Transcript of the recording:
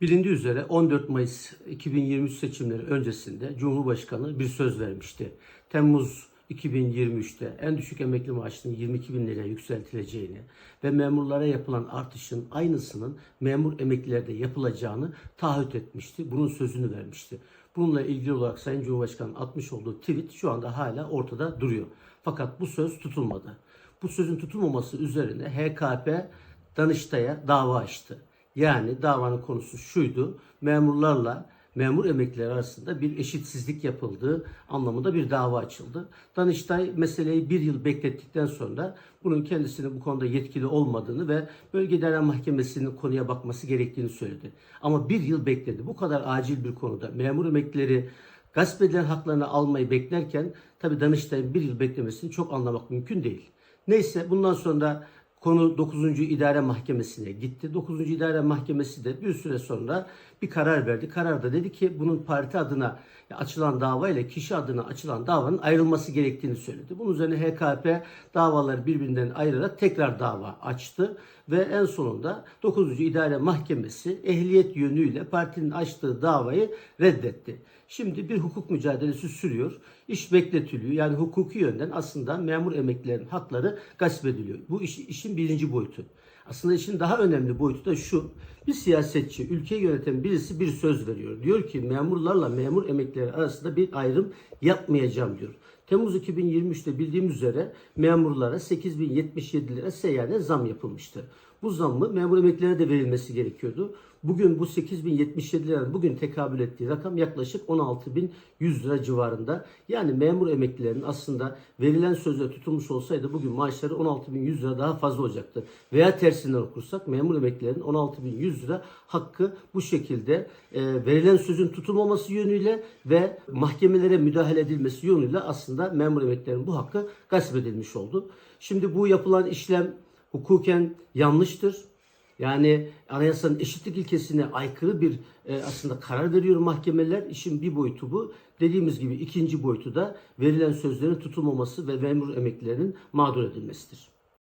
Bilindiği üzere 14 Mayıs 2023 seçimleri öncesinde Cumhurbaşkanı bir söz vermişti. Temmuz 2023'te en düşük emekli maaşının 22 bin liraya yükseltileceğini ve memurlara yapılan artışın aynısının memur emeklilerde yapılacağını taahhüt etmişti. Bunun sözünü vermişti. Bununla ilgili olarak Sayın Cumhurbaşkanı'nın atmış olduğu tweet şu anda hala ortada duruyor. Fakat bu söz tutulmadı. Bu sözün tutulmaması üzerine HKP Danıştay'a dava açtı. Yani davanın konusu şuydu. Memurlarla memur emekliler arasında bir eşitsizlik yapıldığı anlamında bir dava açıldı. Danıştay meseleyi bir yıl beklettikten sonra bunun kendisinin bu konuda yetkili olmadığını ve Bölge İdare Mahkemesi'nin konuya bakması gerektiğini söyledi. Ama bir yıl bekledi. Bu kadar acil bir konuda memur emeklileri gasp edilen haklarını almayı beklerken tabii Danıştay'ın bir yıl beklemesini çok anlamak mümkün değil. Neyse bundan sonra Konu 9. İdare Mahkemesi'ne gitti. 9. İdare Mahkemesi de bir süre sonra bir karar verdi. Kararda dedi ki bunun parti adına açılan dava ile kişi adına açılan davanın ayrılması gerektiğini söyledi. Bunun üzerine HKP davaları birbirinden ayırarak tekrar dava açtı ve en sonunda 9. İdare Mahkemesi ehliyet yönüyle partinin açtığı davayı reddetti. Şimdi bir hukuk mücadelesi sürüyor. İş bekletiliyor. Yani hukuki yönden aslında memur emeklilerin hakları gasp ediliyor. Bu iş, işin birinci boyutu. Aslında işin daha önemli boyutu da şu. Bir siyasetçi, ülkeyi yöneten birisi bir söz veriyor. Diyor ki memurlarla memur emeklileri arasında bir ayrım yapmayacağım diyor. Temmuz 2023'te bildiğimiz üzere memurlara 8077 lira seyyanen zam yapılmıştı. Bu zammı memur emeklilerine de verilmesi gerekiyordu. Bugün bu 8077 liranın bugün tekabül ettiği rakam yaklaşık 16100 lira civarında. Yani memur emeklilerin aslında verilen sözle tutulmuş olsaydı bugün maaşları 16100 lira daha fazla olacaktı. Veya tersinden okursak memur emeklilerin 16100 lira hakkı bu şekilde e, verilen sözün tutulmaması yönüyle ve mahkemelere müdahale edilmesi yönüyle aslında memur emeklilerin bu hakkı gasp edilmiş oldu. Şimdi bu yapılan işlem hukuken yanlıştır. Yani anayasanın eşitlik ilkesine aykırı bir e, aslında karar veriyor mahkemeler. İşin bir boyutu bu. Dediğimiz gibi ikinci boyutu da verilen sözlerin tutulmaması ve memur emeklilerinin mağdur edilmesidir.